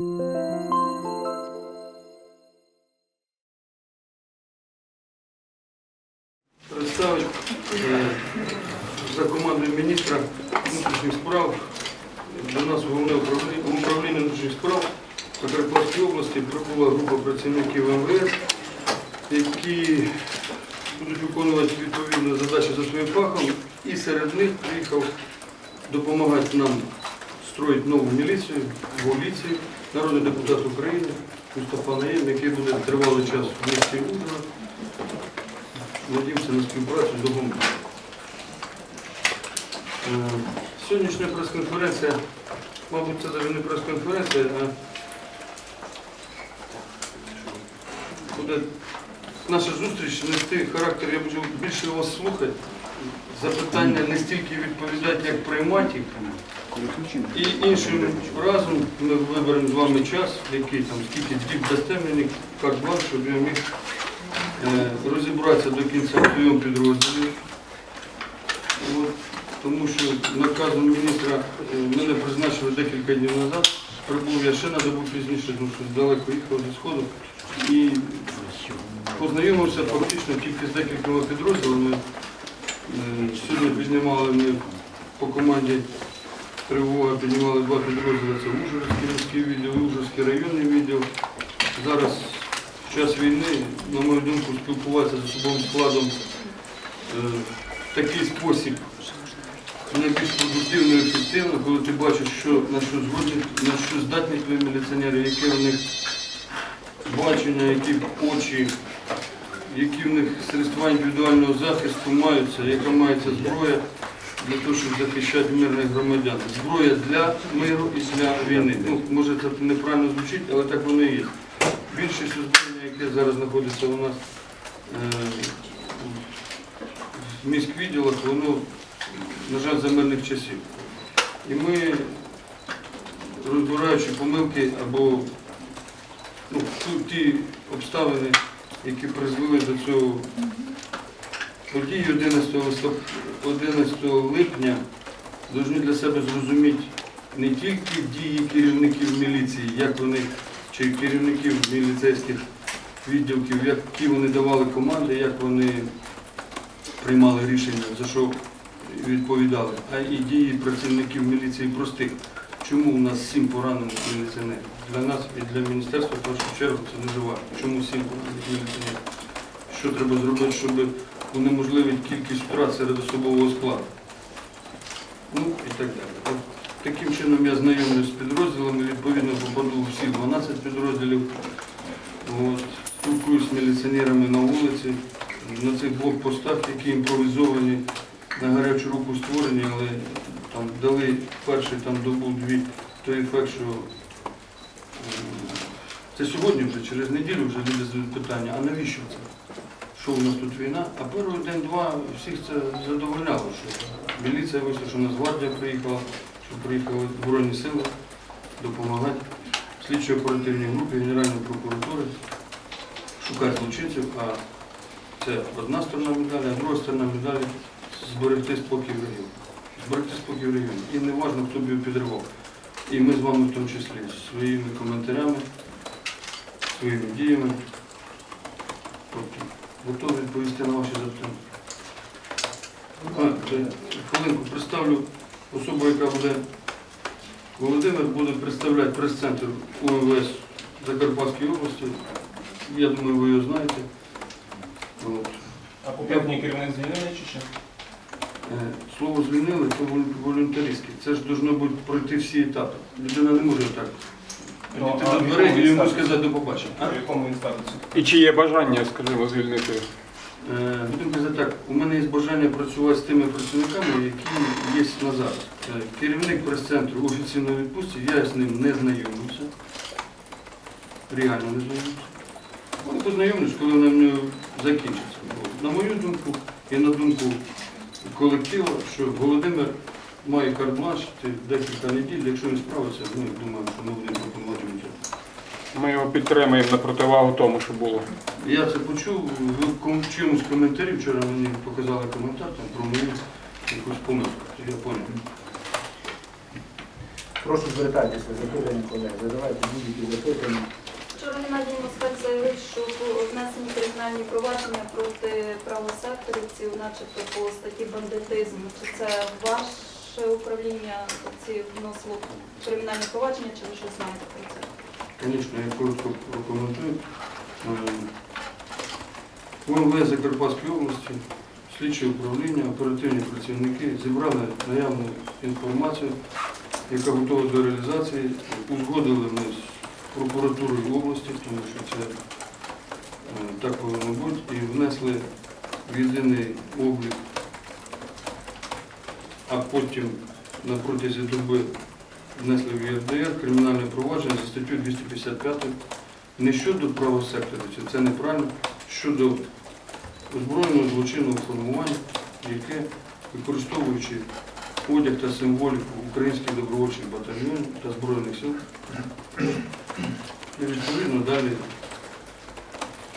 Música прес-конференція, мабуть, це навіть не прес-конференція, а буде наша зустріч нести характер, я буду більше вас слухати. Запитання не стільки відповідати, як приймати їх. І іншим разом ми виберемо з вами час, який там, скільки діб дасте мені, як бланк, щоб я міг е, розібратися до кінця в своєму підрозділі. Тому що наказом міністра е, мене призначили декілька днів назад. Прибув я ще на добу пізніше, тому що далеко їхав зі сходу. І познайомився фактично тільки з декількома підрозділами. Е, Сьогодні піднімали ми по команді тривога, піднімали два підрозділи. Це Ужгородський міський відділ Ужгородський районний відділ. Зараз в час війни, на мою думку, спілкуватися з особовим складом е, в такий спосіб найбільш продуктивно і ефективно, коли ти бачиш, що, на що згодні, на що здатні твої міліціонери, яке в них бачення, які очі, які в них средства індивідуального захисту маються, яка мається зброя для того, щоб захищати мирних громадян. Зброя для миру і для війни. Ну, може це неправильно звучить, але так воно і є. Більшість озброєння, яке зараз знаходиться у нас е, в міськвідділах, воно, на жаль, за мирних часів. І ми, розбираючи помилки або ну, ті обставини, які призвели до цього події 11 листop- 11 липня, повинні для себе зрозуміти не тільки дії керівників міліції, як вони, чи керівників міліцейських відділків, які вони давали команди, як вони приймали рішення, за що відповідали, а і дії працівників міліції простих. Чому у нас сім поранених міліціонерів? Для нас і для міністерства в першу чергу це дуже важливо. Чому сім поранених міліціонерів? Що треба зробити, щоб унеможливити кількість втрат серед особового складу? Ну і так далі. От таким чином я знайомлюсь з підрозділами, відповідно попаду у всі 12 підрозділів. От, спілкуюсь з міліціонерами на вулиці, на цих двох постах, які імпровізовані, на гарячу руку створені, але там дали перший там добу-дві той ефект, що це сьогодні вже, через неділю вже люди задають питання, а навіщо це? Що у нас тут війна? А перший день-два всіх це задовольняло, що міліція вийшла, що у нас гвардія приїхала, що приїхали Збройні сили допомагати. Слідчі оперативні групи Генеральної прокуратури шукають злочинців, а це одна сторона медалі, а друга сторона медалі зберегти спокій в регіоні. Зберегти спокій в. І не важливо, хто б підривав. І ми з вами в тому числі своїми коментарями, своїми діями. Тобто, готові відповісти на ваші запитання. А, хвилинку представлю особу, яка буде. Володимир буде представляти прес-центр УМВС Закарпатської області. Я думаю, ви його знаєте. От. А попередній керівник звільнений чи ще? Е, Слово звільнили, то волю- Це ж повинно бути пройти всі етапи. Людина не може так. Підійти до дверей і йому сказати до побачення. А? В якому він? І чи є бажання, скажімо, звільнити? Е, Будемо казати так, у мене є бажання працювати з тими працівниками, які є на зараз. Е, Керівник прес-центру у офіційної відпустці, я з ним не знайомився. Реально не знайомився. Ну, Познайомлюсь, коли вона в нього закінчиться. Бо, На мою думку і на думку колективу, що Володимир має карт-бланш декілька неділь, якщо він справиться, ми думаємо, що ми будемо пропонувати йому. Ми його підтримуємо на противагу тому, що було. Я це почув в чомусь коментарі. Вчора мені показали коментар там про мою якусь помилку. Я поняв. Прошу звертайтеся, запитання колеги, задавайте будь-які запитання. Геннадій Москаль заявив, що внесені кримінальні провадження проти правосекторівців, начебто по статті бандитизм. Чи це ваше управління ці вносило кримінальні провадження, чи ви щось знаєте про це? Звісно, я коротко прокоментую. Е, В МВС Закарпатської області слідче управління, оперативні працівники зібрали наявну інформацію, яка готова до реалізації. Узгодили ми прокуратурою області, тому що це е, так повинно бути, і внесли в єдиний облік, а потім на протязі доби внесли в ЄРДР кримінальне провадження за статтю 255 не щодо правосекторівців, це неправильно, щодо озброєного злочинного формування, яке, використовуючи одяг та символіку українських добровольчих батальйонів та Збройних сил, і відповідно далі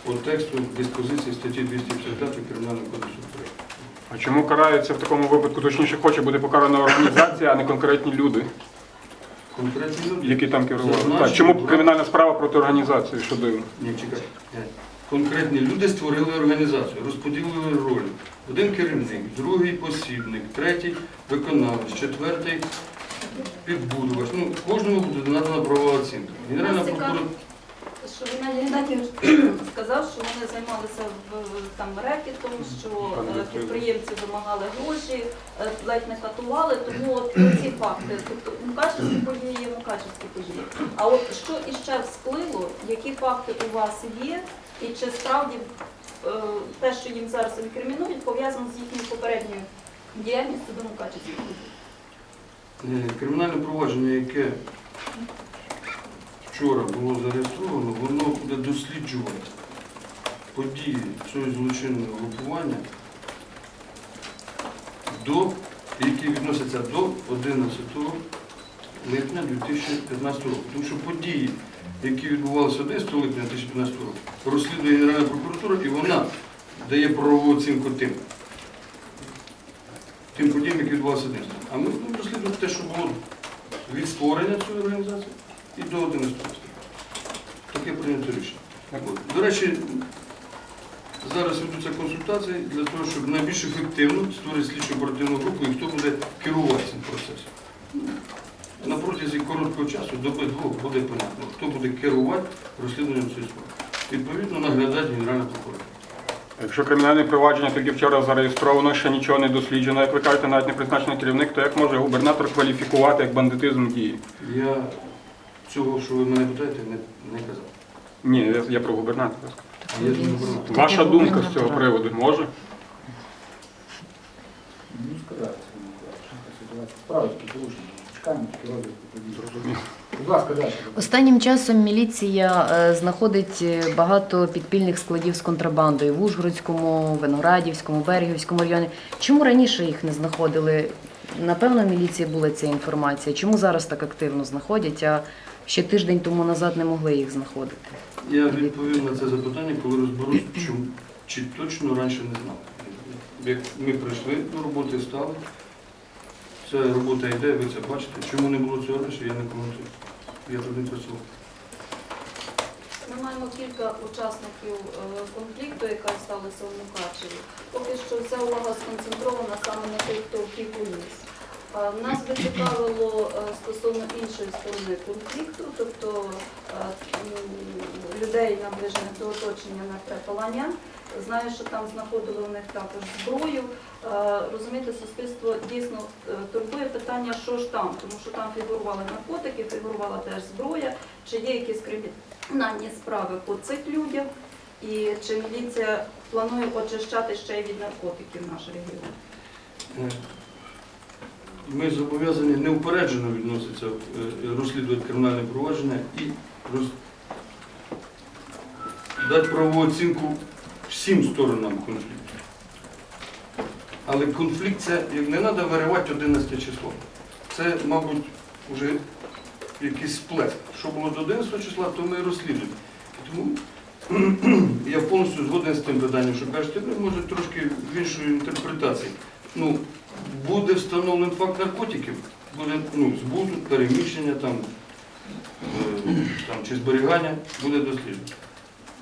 по тексту диспозиції статті 255 Кримінального кодексу України. А чому карається в такому випадку, точніше хоче бути покарана організація, а не конкретні люди, Конкретні люди, які там керували? Так, чому кримінальна справа проти організації? Що дивно? Ні, чекай. Е, Конкретні люди створили організацію, розподілили ролі. Один керівник, другий посібник, третій виконавець, четвертий підбудувач. Ну, кожному буде надана правова оцінка. Генеральна Нас цікаво- прокуратура Що Геннадій Геннадійович сказав, що вони займалися в там рекетом, що е, підприємці вимагали гроші, е, ледь не катували, тому от ці факти, тобто мукачевські події є мукачевські події. А от що іще всплило, які факти у вас є, і чи справді е, те, що їм зараз інкримінують, пов'язано з їхньою попередньою діяльністю до мукачевських подій? Кримінальне провадження, яке вчора було зареєстровано, воно буде досліджувати події цього злочинного групування, до, які відносяться до 11 липня 2015 року. Тому що події, які відбувалися 11 липня 2015 року, розслідує Генеральна прокуратура і вона дає правову оцінку тим тим подіям, які відбувалися 11. А ми будемо розслідувати те, що було від створення цієї організації і до 11 листопада. Таке прийнято рішення. До речі, зараз ведуться консультації для того, щоб найбільш ефективно створити слідчу оперативну групу і хто буде керувати цим процесом. На протязі короткого часу, доби двох, буде понятно, хто буде керувати розслідуванням цієї справи. Відповідно, наглядати Генеральна прокуратура. Якщо кримінальне провадження тільки вчора зареєстровано, ще нічого не досліджено, як ви кажете, навіть не призначений керівник, то як може губернатор кваліфікувати як бандитизм дії? Я цього, що ви мене питаєте, не, не казав. Ні, я, я про губернатора. Ваша думка з цього приводу може? Ну, сказати, ситуація. Справді, порушення. Чекаємо, тільки розвитку. Зрозуміло. Будь ласка, далі. Останнім часом міліція е, знаходить е, багато підпільних складів з контрабандою в Ужгородському, Виноградівському, Берегівському районі. Чому раніше їх не знаходили? Напевно, в міліції була ця інформація. Чому зараз так активно знаходять, а ще тиждень тому назад не могли їх знаходити? Я відповім на це запитання, коли розберусь, чому, чи точно раніше не знав. Як ми прийшли до роботи, стали, ця робота йде, ви це бачите. Чому не було цього раніше, я не коментую. Я тут не працював. Ми маємо кілька учасників е, конфлікту, яка сталася у Мукачеві. Поки що вся увага сконцентрована саме на тих, хто втік у. А Нас би е, стосовно іншої сторони конфлікту, тобто е, людей, наближених до оточення на Паланян. Знаю, що там знаходили у них також зброю. Е, Розумієте, суспільство дійсно е, турбує питання, що ж там, тому що там фігурували наркотики, фігурувала теж зброя, чи є якісь кримінальні справи по цих людях, і чи міліція планує очищати ще й від наркотиків наш регіон. Ми зобов'язані неупереджено відноситися, е, розслідувати кримінальне провадження і роз... дати правову оцінку всім сторонам конфлікту. Але конфлікт це не треба виривати 11 число. Це, мабуть, вже якийсь сплеск. Що було до 11 числа, то ми розслідуємо. Тому я повністю згоден з тим питанням, що кажете, ви може трошки в іншої інтерпретації. Ну, буде встановлений факт наркотиків, буде ну, збуту, переміщення там, е, там, чи зберігання буде досліджено.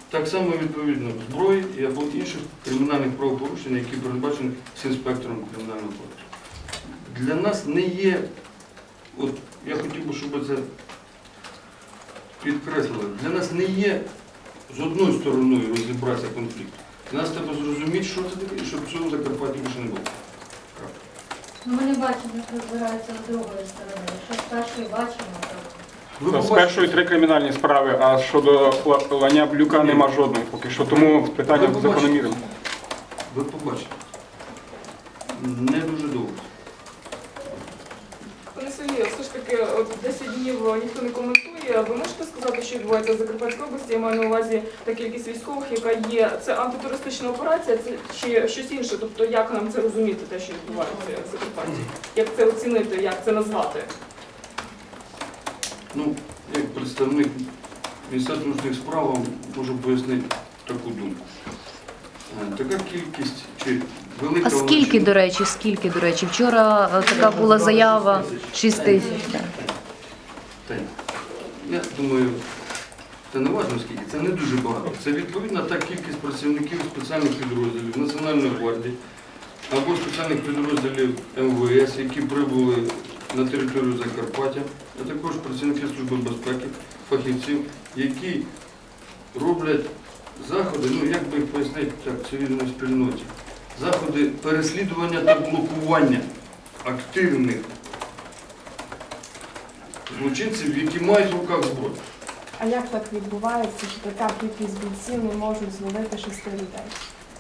Так само відповідно зброї і або інших кримінальних правопорушень, які передбачені з інспектором кримінального кодексу. Для нас не є, от я хотів би, щоб це підкреслили, для нас не є з одною стороною розібратися конфлікт. Для нас треба зрозуміти, що це таке, і щоб цього в Закарпатті більше не було. Ну, Ми не бачимо, як розбирається з другої сторони. Якщо з першої бачимо, то З першої три кримінальні справи, а щодо ла- лання блюка нема жодної поки що. Тому питання Ви побачите. закономірне. Ви побачите. Не дуже довго. Все-таки от 10 днів ніхто не коментує. Ви можете сказати, що відбувається в Закарпатській області? Я маю на увазі та кількість військових, яка є. Це антитерористична операція, це чи щось інше? Тобто, як нам це розуміти, те, що відбувається в Закарпатті? Як це оцінити, як це назвати? Ну, як представник Міністерства внутрішніх справ можу пояснити таку думку. Е, Така кількість чи А скільки, до речі, скільки, до речі? Вчора е, така була заява 6 тисяч. так. Та. Я думаю, це не важливо скільки, це не дуже багато. Це відповідна та кількість працівників спеціальних підрозділів Національної гвардії або спеціальних підрозділів МВС, які прибули на територію Закарпаття, а також працівники Служби безпеки, фахівців, які роблять заходи, ну як би їх пояснити так, цивільній спільноті, заходи переслідування та блокування активних злочинців, які мають в руках зброю. А як так відбувається, що така кількість бійців не можуть зловити шести людей?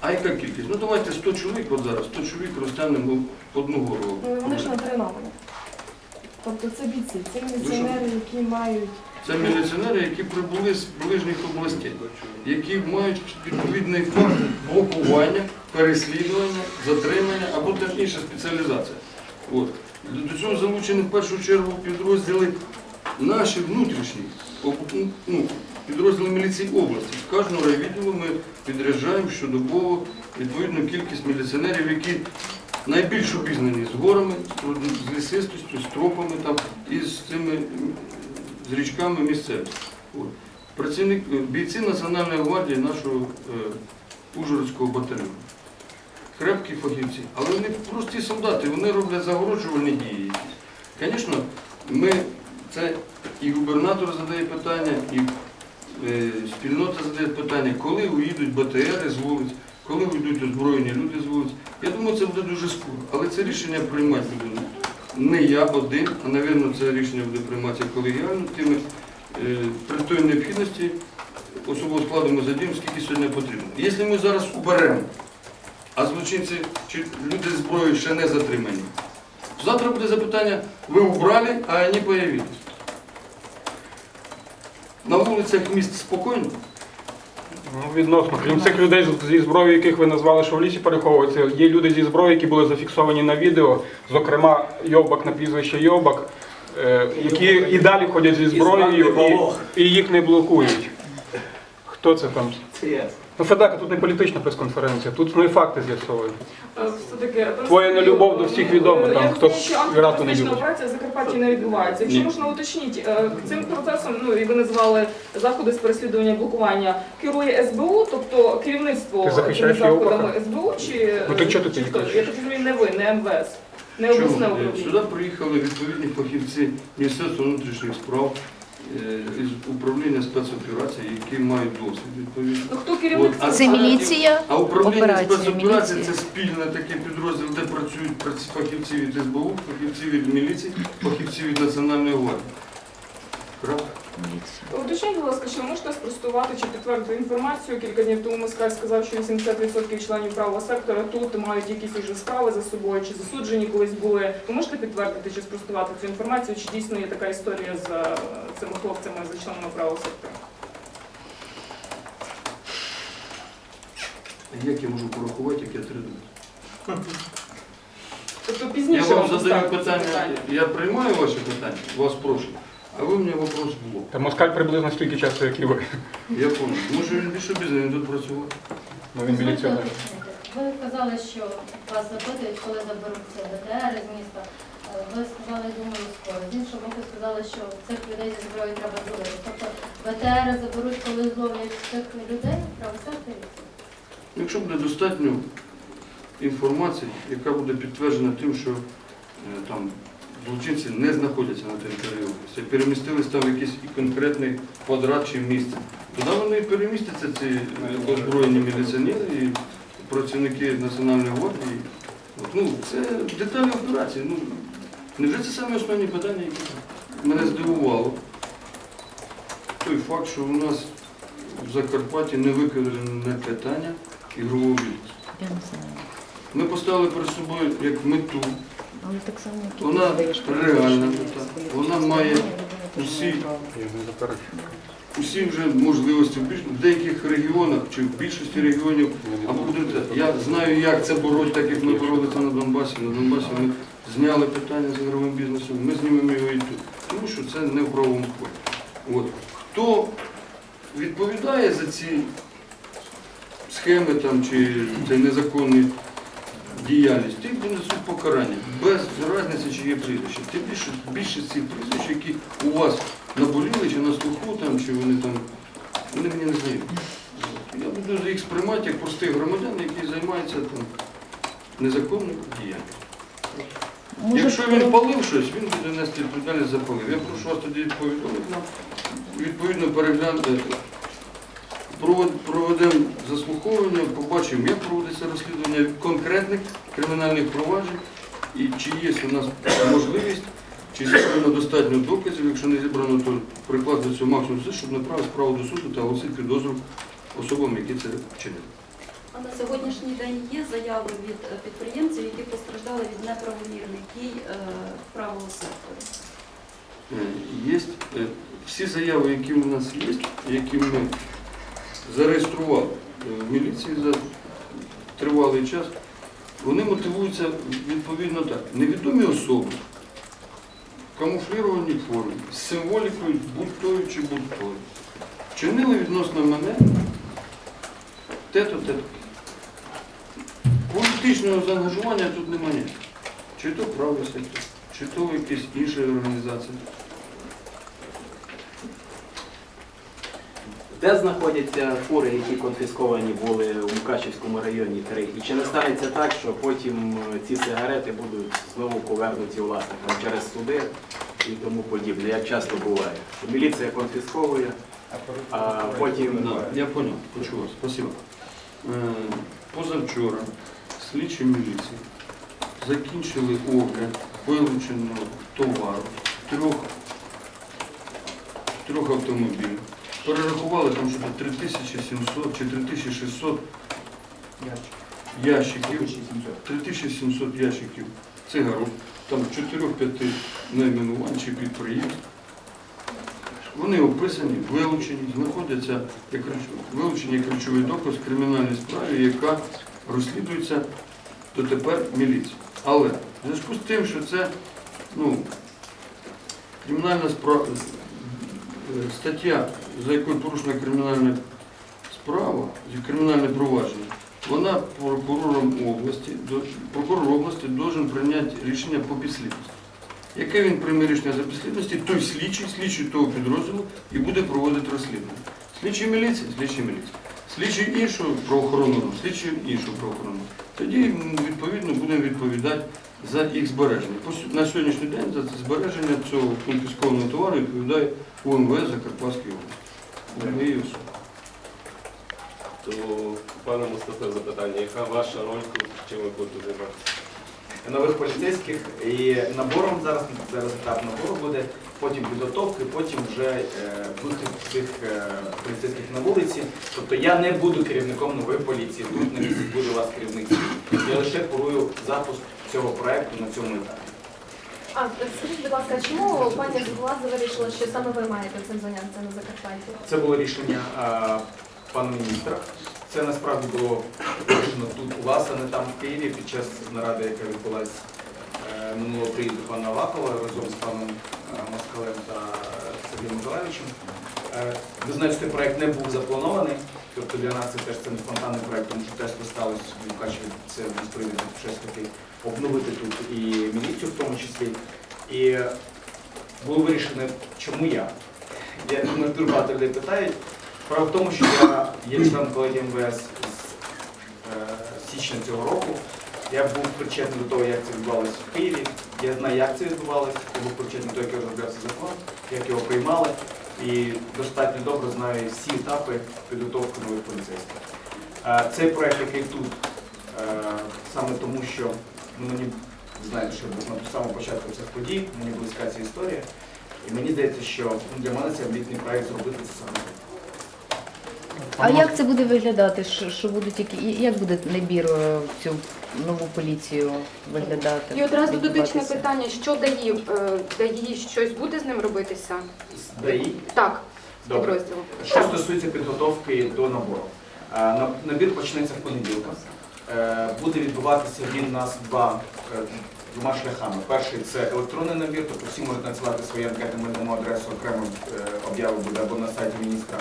А яка кількість? Ну давайте 100 чоловік от зараз, 100 чоловік розтягнемо в одну гору. Ну вони ж натреновані. Тобто це бійці, це міліціонери, які мають Це міліціонери, які прибули з ближніх областей, які мають відповідний факт блокування, переслідування, затримання або там інша спеціалізація. От. До цього залучені в першу чергу підрозділи наші внутрішні, ну, підрозділи міліції області. З кожного райвідділу ми підряджаємо щодобово відповідну кількість міліціонерів, які найбільш обізнані з горами, з лісистостю, з тропами там, і з цими з річками. Працівник, е, бійці Національної гвардії нашого е, Ужгородського батальйону. Крепкі фахівці, але вони прості солдати, вони роблять загороджувальні дії. Звісно, ми, це і губернатор задає питання, і е, спільнота задає питання, коли уїдуть БТРи з вулиць, коли уйдуть озброєні люди з вулиць. Я думаю, це буде дуже скоро. Але це рішення приймати буде не я один, а, мабуть, це рішення буде прийматися колегіально, тими е, при той необхідності особового складу ми задіємо, скільки сьогодні потрібно. Якщо ми зараз уберемо, а злочинці чи люди зброєю ще не затримані, то завтра буде запитання, ви убрали, а вони появились. На вулицях міст спокійно. Ну, відносно. Крім цих людей зі зброєю, яких ви назвали, що в лісі переховуються, є люди зі зброєю, які були зафіксовані на відео, зокрема Йобак на прізвище Йобак, е, які і далі ходять зі зброєю і, і їх не блокують. Хто це там? Ну, Федака, тут не політична прес-конференція, тут ми факти з'ясовуємо. Е, Все-таки Твоя нелюбов до всіх відома, там, хто Іраку не любить. операція в Закарпатті не відбувається. Якщо Ні. можна уточніть, е, цим процесом, ну і ви назвали заходи з переслідування блокування, керує СБУ, тобто керівництво Ти цими захищаєш заходами Євпака? СБУ чи Ну, то чого ти чи хто? кажеш? Я так розумію, не ви, не МВС, не обласне Е, управління. Сюди приїхали відповідні фахівці Міністерства внутрішніх справ е, із управління спецоперацій, які мають досвід відповідно. Хто керівник От, а Це міліція, А управління Операція, спецоперацій міліція. це спільний такий підрозділ, де працюють праці- фахівці від СБУ, фахівці від міліції, фахівці від Національної гвардії. Крапка. Уточніть, будь ласка, чи можете спростувати чи підтвердити інформацію? Кілька днів тому Москаль сказав, що 80% членів правого сектора тут мають якісь уже справи за собою, чи засуджені колись були. Ви можете підтвердити чи спростувати цю інформацію? Чи дійсно є така історія з е, цими хлопцями, за членами правого сектора? Як я можу порахувати, як я три думаю? Тобто Я пізніше вам вам задаю питання, питання. я приймаю ваші питання, вас прошу. А ви мені вопрос блок. Та москаль приблизно стільки часу, як і ви. Я пам'ятаю. Тому що він більше обізнаний, він тут працював. Ну, він міліціонер. Ви казали, що вас запитують, коли заберуться БТР з міста. ви сказали, думаю, скоро. З іншого боку, сказали, що цих людей зі зброєю треба зловити. Тобто ВТР заберуть, коли зловлять цих людей, правосекторів? Якщо буде достатньо інформації, яка буде підтверджена тим, що е, там злочинці не знаходяться на території області, перемістились там в якийсь конкретний квадрат чи місце, тоді вони перемістяться, ці е, озброєні міліціонери і працівники Національної гвардії. От, Ну, це деталі операції. Ну, невже це саме основні питання, які мене здивувало? Той факт, що у нас в Закарпатті не виконане питання ігрового знаю. Ми поставили перед собою як мету, Але так само, як і Вона ти задаєш реальна мета. Вона має усі- усі вже можливості в більш- в деяких регіонах чи в більшості регіонів. А будете, я знаю, як це бороть, так як ми боролися на Донбасі. На Донбасі ми зняли питання з ігровим бізнесом, ми знімемо його і тут. Тому що це не в правовому полі. От. Хто відповідає за ці схеми там, чи цей незаконний діяльність, ті понесуть покарання. Без різниці, чи є прізвище. Тим більше більшість цих прізвищ, які у вас наболіли, чи на слуху, там, чи вони там, вони мені не знайомі. Я буду їх сприймати як простих громадян, які займаються там незаконним діянням. Може, Якщо він палив щось, він буде нести відповідальність за палив. Я прошу вас тоді нам, відповідно переглянути. Провед- Проведемо заслуховування, побачимо, як проводиться розслідування конкретних кримінальних проваджень і чи є у нас можливість, чи зібрано достатньо доказів, якщо не зібрано, то до цього максимум все, щоб направити справу до суду та оголосити підозру особам, які це вчинили. А на сьогоднішній день є заяви від е, підприємців, які постраждали від неправомірних дій е, правого сектору. Е, Є всі заяви, які у нас є, які ми зареєстрували е, в міліції за тривалий час, вони мотивуються відповідно так. Невідомі особи, в камуфлірованій формі, з символікою будь-тою чи будь-тою, вчинили відносно мене те-то, те-то. Політичного заангажування тут немає. Чи то сектор, чи то якісь інші організації. Де знаходяться фури, які конфісковані були у Мукачівському районі 3? І чи не станеться так, що потім е, ці сигарети будуть знову повернуті власникам через суди і тому подібне, як часто буває? Що міліція конфісковує, а потім Да, я понял, почув вас, спасибо. Е, Позавчора слідчі міліції закінчили огляд вилученого товару трьох, трьох автомобілів. Перерахували там що 3700 чи 3600 ящиків, 3700 ящиків. Цигарок, там 4-5 найменувань чи підприємств. Вони описані, вилучені, знаходяться як вилучені як ключовий доказ в кримінальній справі, яка розслідується дотепер міліцією. Але в зв'язку з тим, що це ну, кримінальна справа, стаття, за якою порушена кримінальна справа, кримінальне провадження, вона прокурором області, прокурор області должен прийняти рішення по підслідності. Яке він прийме рішення за підслідності, той слідчий, слідчий того підрозділу і буде проводити розслідування. Слідчий міліції, слідчий міліції. Слідчий іншого правоохоронного, слідчий іншого правоохоронного. Тоді відповідно будемо відповідати за їх збереження. На сьогоднішній день за це збереження цього конфіскованого товару відповідає УМВС Закарпатської області. Ми. То, пане Мустафе, запитання, яка ваша роль тут, чим ви будете займатися? нових поліцейських і набором зараз, зараз етап набору буде, потім підготовки, потім вже е, вихід цих е, поліцейських на вулиці. Тобто я не буду керівником нової поліції, тут на місці буде у вас керівник. Я лише курую запуск цього проекту на цьому етапі. А скажіть, будь ласка, чому пані влада вирішила, що саме ви маєте цим зайнятися на Закарпатті? Це було рішення а, пана міністра. Це насправді було вирішено тут у вас, а не там в Києві під час наради, яка відбулася е, минулого приїзду пана Лакова разом з паном е, Москалем та Сергієм Миколаївичем. Е, Ви знаєте, цей проект не був запланований. Тобто для нас це теж це не спонтанний проект, тому що теж сталося в Мукачеві, це без приводу щось таки обновити тут і міліцію в тому числі. І було вирішено, чому я. Я думаю, дуже багато людей питають. Справа в тому, що я є член колегії МВС з е, січня цього року. Я був причетний до того, як це відбувалося в Києві. Я знаю, як це відбувалося. Я був причетний до того, як розроблявся закон, як його приймали. І достатньо добре знаю всі етапи підготовки нових поліцейських. Е, Цей проект, який тут, е, саме тому, що ну, мені знаєте, що на самому початку цих подій, мені близька ця історія. І мені здається, що ну, для мене це амбітний проект зробити це саме. А як це буде виглядати? Що, що будуть які і як буде набір е, в цю нову поліцію виглядати? І одразу дотичне відбуватися? питання, що дає, е, дає щось буде з ним робитися? ДАІ Так, з Добре. Що стосується підготовки до набору. Е, на- Набір почнеться в понеділка. Е, Буде відбуватися він у нас два, е, двома шляхами. Перший це електронний набір, тобто всі можуть надсилати свої анкети, ми дамо адресу окремо е, об'яви буде або на сайті міністра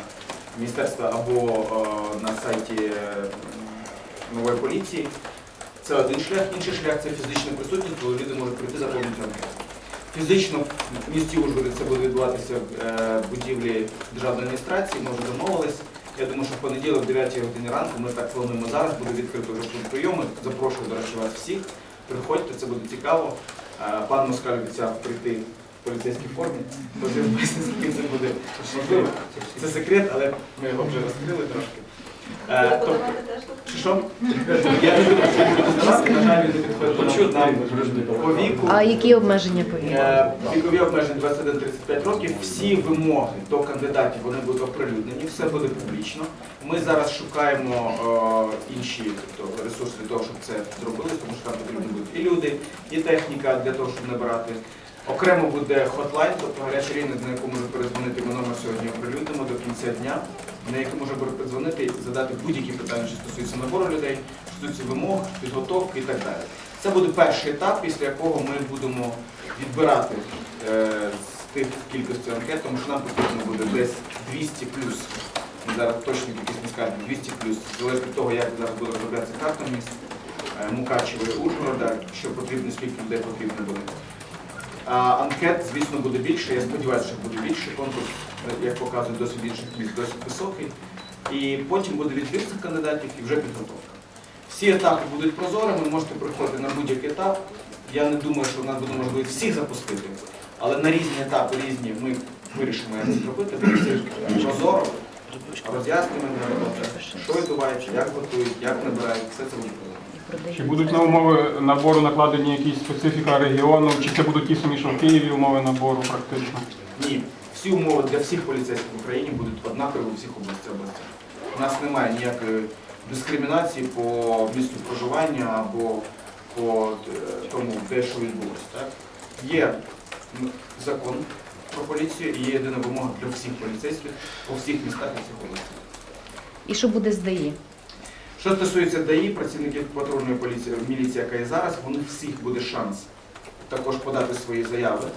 міністерства, або е, на сайті е, нової поліції. Це один шлях. Інший шлях це фізична присутність, коли люди можуть прийти заповнити анкету. Фізично в місті Ужгород це буде відбуватися в е, будівлі державної адміністрації, ми вже домовились. Я думаю, що в понеділок, в 9 годині ранку, ми так плануємо зараз, буде відкрито вже пункт прийому. Запрошую, до речі, вас всіх. Приходьте, це буде цікаво. Пан Москаль обіцяв прийти в поліцейській формі. Тож я поясню, скільки це буде можливо. Це секрет, але ми його вже розкрили трошки. Е, тобто- Чи що? Я не думаю, що він буде здавати, на жаль, він не підходить нам по віку. А які обмеження по віку? Е, Вікові обмеження 21-35 років. Всі вимоги до кандидатів вони будуть оприлюднені, все буде публічно. Ми зараз шукаємо е, інші тобто, ресурси для того, щоб це зробили, тому що там потрібні будуть і люди, і техніка для того, щоб набирати. Окремо буде хотлайн, тобто гаряча лінія, на яку може перезвонити. Ми номер сьогодні оприлюднимо до кінця дня, на яку може передзвонити і задати будь-які питання, що стосуються набору людей, що вимог, підготовки і так далі. Це буде перший етап, після якого ми будемо відбирати е, з тих кількості анкет, тому що нам потрібно буде десь 200 плюс. Ми зараз точно якісь не скажемо, 200 плюс, залежно від того, як зараз буде розроблятися карта міст, е, Мукачева і Ужгорода, що потрібно, скільки людей потрібно буде. Анкет, звісно, буде більше. Я сподіваюся, що буде більше. Конкурс, е, як показують досить інших міст, досить високий. І потім буде відбір цих кандидатів і вже підготовка. Всі етапи будуть прозорими, можете приходити на будь-який етап. Я не думаю, що в нас буде можливість всіх запустити, але на різні етапи різні ми вирішимо, як це зробити. Буде все прозоро, роз'яснюємо, що відбувається, як готують, як набирають, все це буде прозоро. Чи будуть на умови набору накладені якісь специфіка регіону, чи це будуть ті самі, що в Києві умови набору практично? Ні, всі умови для всіх поліцейських в Україні будуть однакові у всіх областях областях. У нас немає ніякої дискримінації по місту проживання або по е, тому, де що відбулося. Так? Є закон про поліцію і є єдина вимога для всіх поліцейських по всіх містах і всіх областях. І що буде з ДАІ? Що стосується ДАІ, працівників патрульної поліції, міліції, яка є зараз, у них всіх буде шанс також подати свої заяви,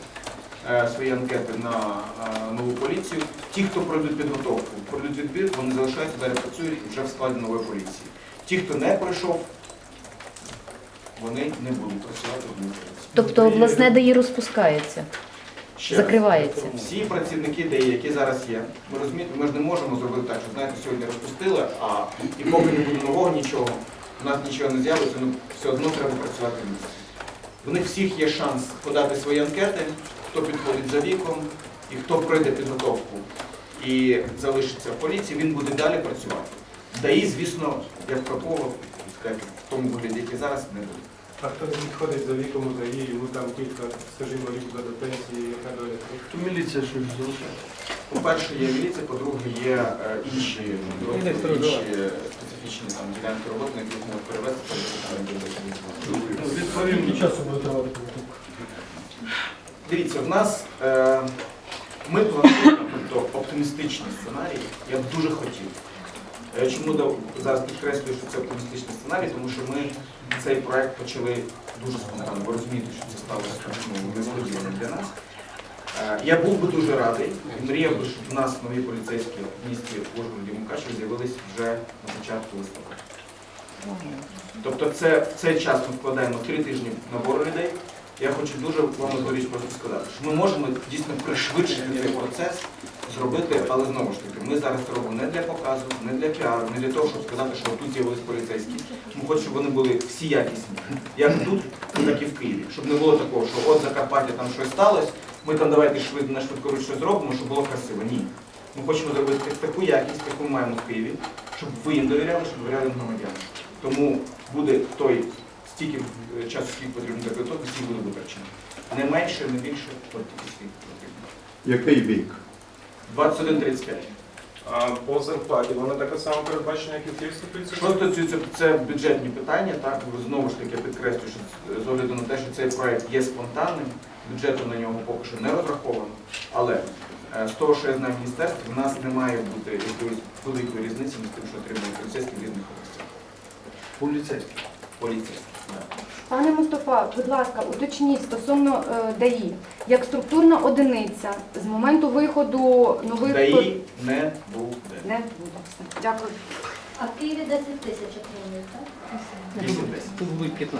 е, свої анкети на е, нову поліцію. Ті, хто пройдуть підготовку, пройдуть відбір, вони залишаються далі працюють вже в складі нової поліції. Ті, хто не пройшов, вони не будуть працювати в новій поліції. Тобто обласне ДАІ розпускається, Ще раз. закривається. Всі працівники ДАІ, які зараз є, ви розумієте, ми ж не можемо зробити так, що знаєте, сьогодні розпустили, а і поки не буде нового нічого, у нас нічого не з'явиться, ну все одно треба працювати в місті. У них всіх є шанс подати свої анкети, хто підходить за віком і хто пройде підготовку і залишиться в поліції, він буде далі працювати. ДАІ, звісно, як такого, в тому вигляді, який зараз, не буде. А хто не підходить за віком УЗАІ, йому там кілька, скажімо, років до пенсії, яка доля? То міліція щось залишає. По-перше, є міліція, по-друге, є е, інші, Ні, інші е, специфічні там ділянки роботи, на яких можуть перевести. Ну, Відповім. часу буде тривати підготовка? Дивіться, в нас е, ми плануємо тобто, оптимістичний сценарій, я б дуже хотів. Е, Чому зараз підкреслюю, що це оптимістичний сценарій, тому що ми цей проект почали дуже спонтанно. Ви розумієте, що це сталося ну, несподівано для нас. Е, Я був би дуже радий мріяв би, щоб у нас нові поліцейські в місті Ужгороді Мукачеві з'явились вже на початку листопада. Тобто це, в цей час ми вкладаємо три тижні набору людей. Я хочу дуже вам одну річ просто сказати, що ми можемо дійсно пришвидшити цей процес, зробити, але знову ж таки, ми зараз це робимо не для показу, не для піару, не для того, щоб сказати, що тут з'явились поліцейські. Ми хочемо, щоб вони були всі якісні, як тут, так і в Києві. Щоб не було такого, що от Закарпаття там щось сталося, ми там давайте швидко на швидкоруч щось зробимо, щоб було красиво. Ні. Ми хочемо зробити таку якість, яку ми маємо в Києві, щоб ви їм довіряли, щоб довіряли громадянам. Тому буде той стільки е, часу, скільки потрібно для підготовки, стільки буде витрачено. Не менше, не більше, от тільки скільки потрібно. Який вік? 21.35. А по зарплаті вона така сама передбачена, як і в Київській поліції? Просто це, бюджетні питання, так знову ж таки я підкреслюю, що з- огляду на те, що цей проект є спонтанним, бюджету на нього поки що не розраховано. Але е, з того, що я знаю в міністерстві, в нас не має бути якоїсь великої різниці між тим, що отримують поліцейські в різних областях. Поліцейські. Поліцейські. Пане Мустафа, будь ласка, уточніть стосовно е, ДАІ. Як структурна одиниця з моменту виходу нових ДАІ не буде. не буде. Все. Дякую. А в Києві 10 тисяч отримують, так? 8-10.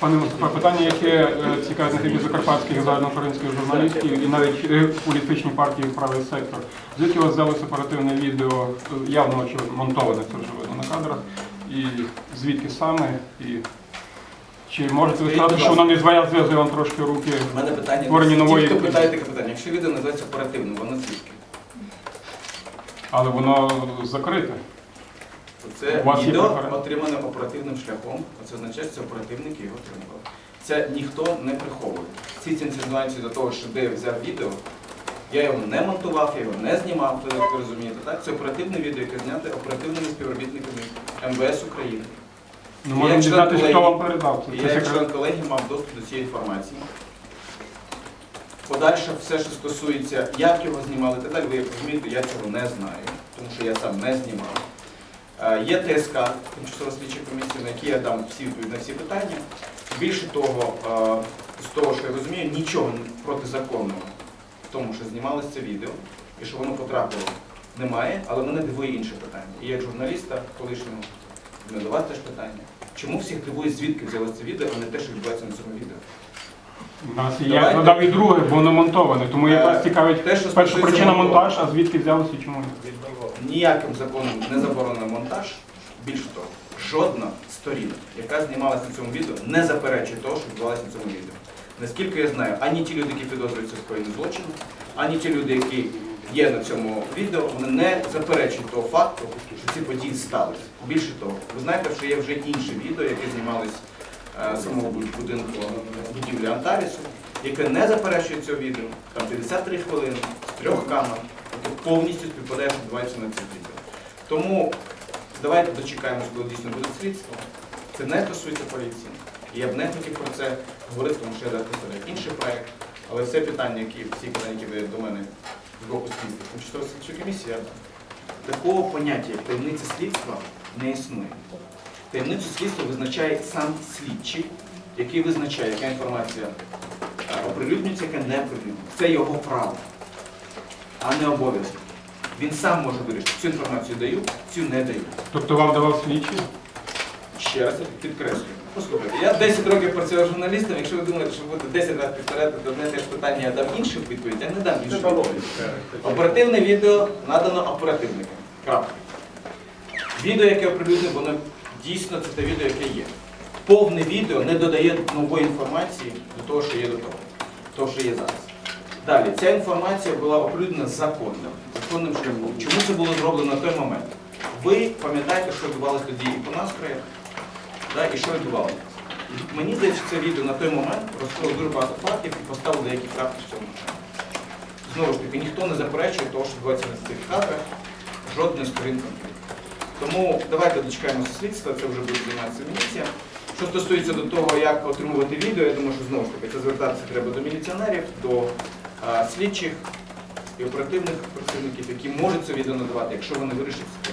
Пане Мустафа, питання, яке е, цікавить не тільки закарпатських загальноукраїнських журналістів і навіть е, політичні партії в правий сектор. Звідки у вас взялося оперативне відео, е, явно чи монтоване, це вже видно на кадрах, і звідки саме, і чи можете ви сказати, що воно не зв'язує вам трошки руки? У мене питання Створені нової хто питає таке питання. Якщо відео називається оперативним, воно звідки? Але воно закрите. Це У вас є відео отримане оперативним шляхом. Це означає, що це оперативники його отримали. Це ніхто не приховує. Всі ці інсинуації до того, що де взяв відео, я його не монтував, я його не знімав, ви як ви розумієте. Так? Це оперативне відео, яке знято оперативними співробітниками МВС України. Ну, І як член дізнатися, хто колегії- вам передав це. і Це Я як секрет. член колегії мав доступ до цієї інформації. Подальше все, що стосується, як його знімали і так далі, ви як розумієте, я цього не знаю, тому що я сам не знімав. Е, Є ТСК, тимчасова слідча комісія, на якій я дам всі відповіді на всі питання. Більше того, е, з того, що я розумію, нічого протизаконного в тому, що знімалося це відео, і що воно потрапило, немає, але мене дивує інше питання. І як журналіста колишнього, не до вас теж питання. Чому всіх дивує, звідки взялося це відео, а не те, що відбувається на цьому відео? У нас є, Давайте. я додав і друге, бо воно монтоване. Тому Е, якраз цікавить те, що перша стосується причина монтажу. монтаж, а звідки взялося і чому? Ніяким законом не заборонено монтаж. Більше того, жодна сторінка, яка знімалася на цьому відео, не заперечує того, що відбувалося на цьому відео. Наскільки я знаю, ані ті люди, які підозрюються в скоєнні злочину, ані ті люди, які є на цьому відео, вони не заперечують того факту, що ці події сталися. Більше того, ви знаєте, що є вже інше відео, яке знімалось е, з самого будинку е, будівлі Антарісу, яке не заперечує цього відео. Там 53 хвилини з трьох камер, яке повністю співпадає, що відбувається на цих відео. Тому давайте дочекаємось, коли дійсно буде слідство. Це не стосується поліції. І я б не хотів про це говорити, тому що я зараз представляю інший проект. Але все питання, які всі питання, які ви до мене з боку слідства, тимчасова слідча комісія, такого поняття, як таємниця слідства, не існує. Таємницю слідства визначає сам слідчий, який визначає, яка інформація оприлюднюється, яка не оприлюднюється. Це його право, а не обов'язок. Він сам може вирішити, цю інформацію даю, цю не даю. Тобто вам давав слідчий? Ще раз підкреслюю. Послухайте, я 10 років працював журналістом, якщо ви думаєте, що будете 10 разів повторяти одне те ж питання, я дам іншу відповідь, я не дам іншу відповідь. Оперативне відео надано оперативникам. Крапка. Відео, яке оприлюднено, воно дійсно це те відео, яке є. Повне відео не додає нової інформації до того, що є до того, того, що є зараз. Далі, ця інформація була оприлюднена законно, законним шляхом. Чому це було зроблено на той момент? Ви пам'ятаєте, що відбувалося тоді і по нас так, і що відбувалося? Мені здається, це відео на той момент розкрило дуже багато фактів і поставило деякі крапки в цьому часі. Знову ж таки, ніхто не заперечує того, що відбувається на цих кадрах, жодної сторін конфлікту. Тому давайте дочекаємося слідства, це вже буде 12 міліція. Що стосується до того, як отримувати відео, я думаю, що знову ж таки це звертатися треба до міліціонерів, до а, слідчих і оперативних працівників, які можуть це відео надавати, якщо вони вирішать це.